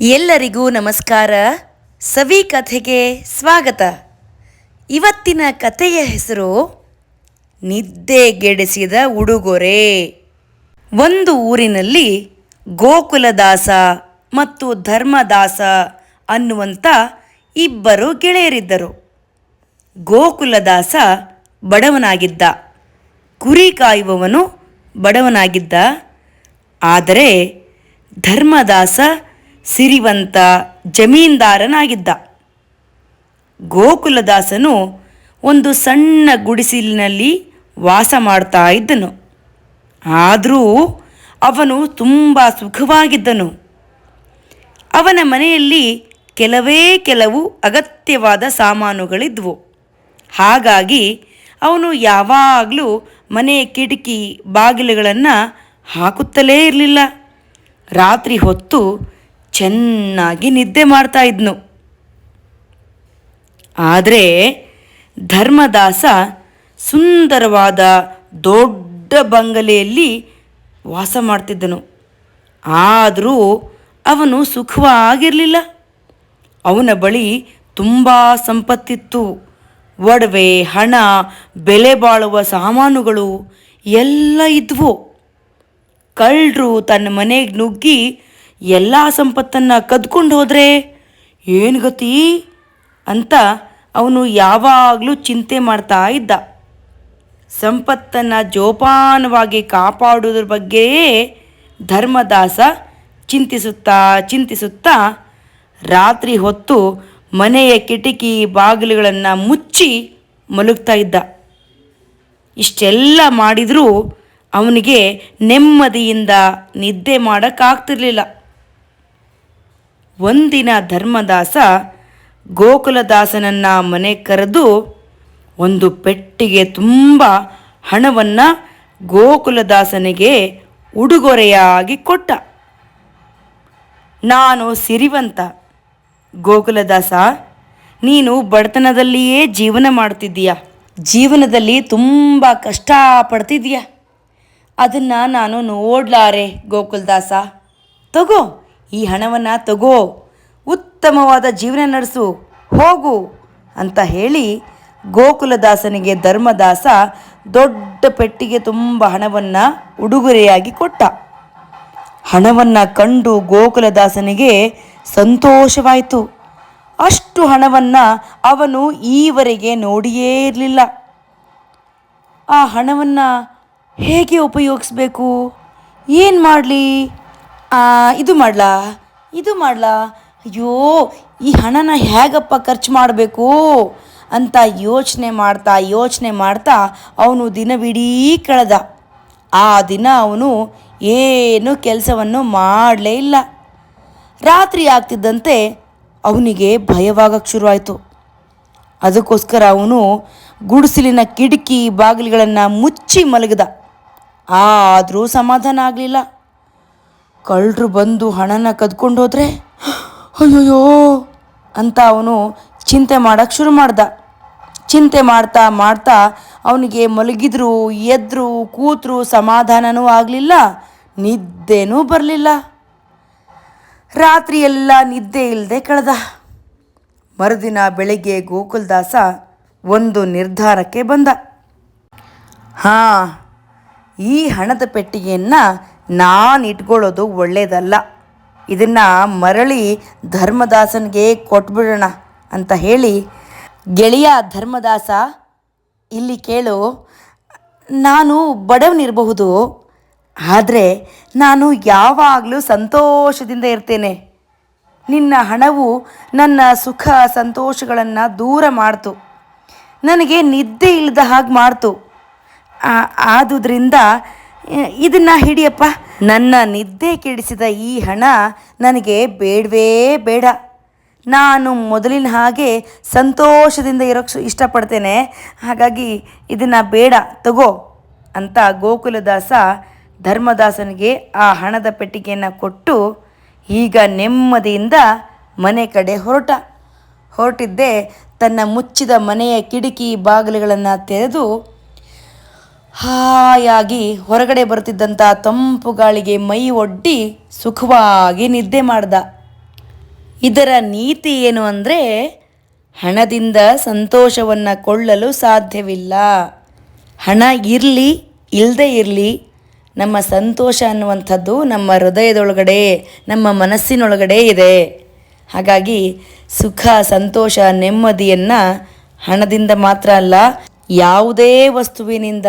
ಎಲ್ಲರಿಗೂ ನಮಸ್ಕಾರ. ಸವಿ ಕಥೆಗೆ ಸ್ವಾಗತ. ಇವತ್ತಿನ ಕಥೆಯ ಹೆಸರು ನಿದ್ದೆಗೆಡಿಸಿದ ಉಡುಗೊರೆ. ಒಂದು ಊರಿನಲ್ಲಿ ಗೋಕುಲದಾಸ ಮತ್ತು ಧರ್ಮದಾಸ ಅನ್ನುವಂಥ ಇಬ್ಬರು ಗೆಳೆಯರಿದ್ದರು. ಗೋಕುಲದಾಸ ಬಡವನಾಗಿದ್ದ. ಕುರಿ ಕಾಯುವವನು ಬಡವನಾಗಿದ್ದ. ಆದರೆ ಧರ್ಮದಾಸ ಸಿರಿವಂತ ಜಮೀನ್ದಾರನಾಗಿದ್ದ. ಗೋಕುಲದಾಸನು ಒಂದು ಸಣ್ಣ ಗುಡಿಸಿಲಿನಲ್ಲಿ ವಾಸ ಮಾಡ್ತಾ ಇದ್ದನು. ಆದರೂ ಅವನು ತುಂಬ ಸುಖವಾಗಿದ್ದನು. ಅವನ ಮನೆಯಲ್ಲಿ ಕೆಲವೇ ಕೆಲವು ಅಗತ್ಯವಾದ ಸಾಮಾನುಗಳಿದ್ವು. ಹಾಗಾಗಿ ಅವನು ಯಾವಾಗಲೂ ಮನೆಯ ಕಿಟಕಿ ಬಾಗಿಲುಗಳನ್ನು ಹಾಕುತ್ತಲೇ ಇರಲಿಲ್ಲ. ರಾತ್ರಿ ಹೊತ್ತು ಚೆನ್ನಾಗಿ ನಿದ್ದೆ ಮಾಡ್ತಾ ಇದ್ನು. ಆದರೆ ಧರ್ಮದಾಸ ಸುಂದರವಾದ ದೊಡ್ಡ ಬಂಗಲೆಯಲ್ಲಿ ವಾಸ ಮಾಡ್ತಿದ್ದನು. ಆದರೂ ಅವನು ಸುಖವಾಗಿರಲಿಲ್ಲ. ಅವನ ಬಳಿ ತುಂಬ ಸಂಪತ್ತಿತ್ತು. ಒಡವೆ, ಹಣ, ಬೆಲೆ ಬಾಳುವ ಸಾಮಾನುಗಳು ಎಲ್ಲ ಇದ್ವು. ಕಳ್ಳರು ತನ್ನ ಮನೆಗೆ ನುಗ್ಗಿ ಎಲ್ಲ ಸಂಪತ್ತನ್ನು ಕದ್ಕೊಂಡು ಹೋದರೆ ಏನು ಗತಿ ಅಂತ ಅವನು ಯಾವಾಗಲೂ ಚಿಂತೆ ಮಾಡ್ತಾ ಇದ್ದ. ಸಂಪತ್ತನ್ನು ಜೋಪಾನವಾಗಿ ಕಾಪಾಡೋದ್ರ ಬಗ್ಗೆಯೇ ಧರ್ಮದಾಸ ಚಿಂತಿಸುತ್ತಾ ಚಿಂತಿಸುತ್ತಾ ರಾತ್ರಿ ಹೊತ್ತು ಮನೆಯ ಕಿಟಕಿ ಬಾಗಿಲುಗಳನ್ನು ಮುಚ್ಚಿ ಮಲಗ್ತಾ ಇದ್ದ. ಇಷ್ಟೆಲ್ಲ ಮಾಡಿದರೂ ಅವನಿಗೆ ನೆಮ್ಮದಿಯಿಂದ ನಿದ್ದೆ ಮಾಡೋಕ್ಕಾಗ್ತಿರ್ಲಿಲ್ಲ. ಒಂದಿನ ಧರ್ಮದಾಸ ಗೋಕುಲದಾಸನನ್ನ ಮನೆ ಕರೆದು ಒಂದು ಪೆಟ್ಟಿಗೆ ತುಂಬ ಹಣವನ್ನು ಗೋಕುಲದಾಸನಿಗೆ ಉಡುಗೊರೆಯಾಗಿ ಕೊಟ್ಟ. ನಾನು ಸಿರಿವಂತ. ಗೋಕುಲದಾಸ, ನೀನು ಬಡತನದಲ್ಲಿಯೇ ಜೀವನ ಮಾಡ್ತಿದ್ದೀಯ. ಜೀವನದಲ್ಲಿ ತುಂಬ ಕಷ್ಟಪಡ್ತಿದ್ದೀಯ. ಅದನ್ನು ನಾನು ನೋಡ್ಲಾರೆ ಗೋಕುಲದಾಸ. ತಗೋ. ಈ ಹಣವನ್ನು ತಗೋ, ಉತ್ತಮವಾದ ಜೀವನ ನಡೆಸು, ಹೋಗು ಅಂತ ಹೇಳಿ ಗೋಕುಲದಾಸನಿಗೆ ಧರ್ಮದಾಸ ದೊಡ್ಡ ಪೆಟ್ಟಿಗೆ ತುಂಬ ಹಣವನ್ನು ಉಡುಗೊರೆಯಾಗಿ ಕೊಟ್ಟ. ಹಣವನ್ನು ಕಂಡು ಗೋಕುಲದಾಸನಿಗೆ ಸಂತೋಷವಾಯಿತು. ಅಷ್ಟು ಹಣವನ್ನು ಅವನು ಈವರೆಗೆ ನೋಡಿಯೇ ಇರಲಿಲ್ಲ. ಆ ಹಣವನ್ನು ಹೇಗೆ ಉಪಯೋಗಿಸ್ಬೇಕು? ಏನು ಮಾಡಲಿ? ಇದು ಮಾಡ್ಲಾ? ಇದು ಮಾಡ್ಲಾ? ಅಯ್ಯೋ, ಈ ಹಣನ ಹೇಗಪ್ಪ ಖರ್ಚು ಮಾಡಬೇಕು? ಅಂತ ಯೋಚನೆ ಮಾಡ್ತಾ ಯೋಚನೆ ಮಾಡ್ತಾ ಅವನು ದಿನವಿಡೀ ಕಳೆದ. ಆ ದಿನ ಅವನು ಏನು ಕೆಲಸವನ್ನು ಮಾಡಲೇ ಇಲ್ಲ. ರಾತ್ರಿ ಆಗ್ತಿದ್ದಂತೆ ಅವನಿಗೆ ಭಯವಾಗಕ್ಕೆ ಶುರುವಾಯಿತು. ಅದಕ್ಕೋಸ್ಕರ ಅವನು ಗುಡಿಸಲಿನ ಕಿಟಕಿ ಬಾಗಿಲುಗಳನ್ನು ಮುಚ್ಚಿ ಮಲಗಿದ. ಆದರೂ ಸಮಾಧಾನ ಆಗಲಿಲ್ಲ. ಕಳ್ಳರು ಬಂದು ಹಣನ ಕದ್ಕೊಂಡು ಹೋದರೆ, ಅಯ್ಯೋಯ್ಯೋ ಅಂತ ಅವನು ಚಿಂತೆ ಮಾಡೋಕ್ಕೆ ಶುರು ಮಾಡ್ದ. ಚಿಂತೆ ಮಾಡ್ತಾ ಮಾಡ್ತಾ ಅವನಿಗೆ ಮಲಗಿದ್ರು, ಎದ್ರು, ಕೂತರು, ಸಮಾಧಾನನೂ ಆಗಲಿಲ್ಲ, ನಿದ್ದೆನೂ ಬರಲಿಲ್ಲ. ರಾತ್ರಿ ಎಲ್ಲ ನಿದ್ದೆ ಇಲ್ಲದೆ ಕಳೆದ. ಮರುದಿನ ಬೆಳಗ್ಗೆ ಗೋಕುಲ್ದಾಸ ಒಂದು ನಿರ್ಧಾರಕ್ಕೆ ಬಂದ. ಹಾಂ, ಈ ಹಣದ ಪೆಟ್ಟಿಗೆಯನ್ನು ನಾನು ಇಟ್ಕೊಳ್ಳೋದು ಒಳ್ಳೆಯದಲ್ಲ ಇದನ್ನು ಮರಳಿ ಧರ್ಮದಾಸನಿಗೆ ಕೊಟ್ಬಿಡೋಣ ಅಂತ ಹೇಳಿ ಗೆಳೆಯ ಧರ್ಮದಾಸ ಇಲ್ಲಿ ಕೇಳು, ನಾನು ಬಡವನಿರಬಹುದು, ಆದರೆ ನಾನು ಯಾವಾಗಲೂ ಸಂತೋಷದಿಂದ ಇರ್ತೇನೆ. ನಿನ್ನ ಹಣವು ನನ್ನ ಸುಖ ಸಂತೋಷಗಳನ್ನು ದೂರ ಮಾಡ್ತು. ನನಗೆ ನಿದ್ದೆ ಇಲ್ಲದ ಹಾಗೆ ಮಾಡ್ತು. ಆದುದರಿಂದ ಇದನ್ನು ಹಿಡಿಯಪ್ಪ. ನನ್ನ ನಿದ್ದೆ ಕೆಡಿಸಿದ ಈ ಹಣ ನನಗೆ ಬೇಡವೇ ಬೇಡ. ನಾನು ಮೊದಲಿನ ಹಾಗೆ ಸಂತೋಷದಿಂದ ಇರೋಕ್ಕೆ ಇಷ್ಟಪಡ್ತೇನೆ. ಹಾಗಾಗಿ ಇದನ್ನು ಬೇಡ, ತಗೋ ಅಂತ ಗೋಕುಲದಾಸ ಧರ್ಮದಾಸನಿಗೆ ಆ ಹಣದ ಪೆಟ್ಟಿಗೆಯನ್ನು ಕೊಟ್ಟು ಈಗ ನೆಮ್ಮದಿಯಿಂದ ಮನೆ ಕಡೆ ಹೊರಟ. ಹೊರಟಿದ್ದೆ ತನ್ನ ಮುಚ್ಚಿದ ಮನೆಯ ಕಿಟಕಿ ಬಾಗಿಲುಗಳನ್ನು ತೆರೆದು ಹಾಯಾಗಿ ಹೊರಗಡೆ ಬರ್ತಿದ್ದಂಥ ತಂಪು ಗಾಳಿಗೆ ಮೈ ಒಡ್ಡಿ ಸುಖವಾಗಿ ನಿದ್ದೆ ಮಾಡ್ದ. ಇದರ ನೀತಿ ಏನು ಅಂದರೆ ಹಣದಿಂದ ಸಂತೋಷವನ್ನು ಕೊಳ್ಳಲು ಸಾಧ್ಯವಿಲ್ಲ. ಹಣ ಇರಲಿ ಇಲ್ಲದೆ ಇರಲಿ, ನಮ್ಮ ಸಂತೋಷ ಅನ್ನುವಂಥದ್ದು ನಮ್ಮ ಹೃದಯದೊಳಗಡೆ, ನಮ್ಮ ಮನಸ್ಸಿನೊಳಗಡೆ ಇದೆ. ಹಾಗಾಗಿ ಸುಖ, ಸಂತೋಷ, ನೆಮ್ಮದಿಯನ್ನು ಹಣದಿಂದ ಮಾತ್ರ ಅಲ್ಲ, ಯಾವುದೇ ವಸ್ತುವಿನಿಂದ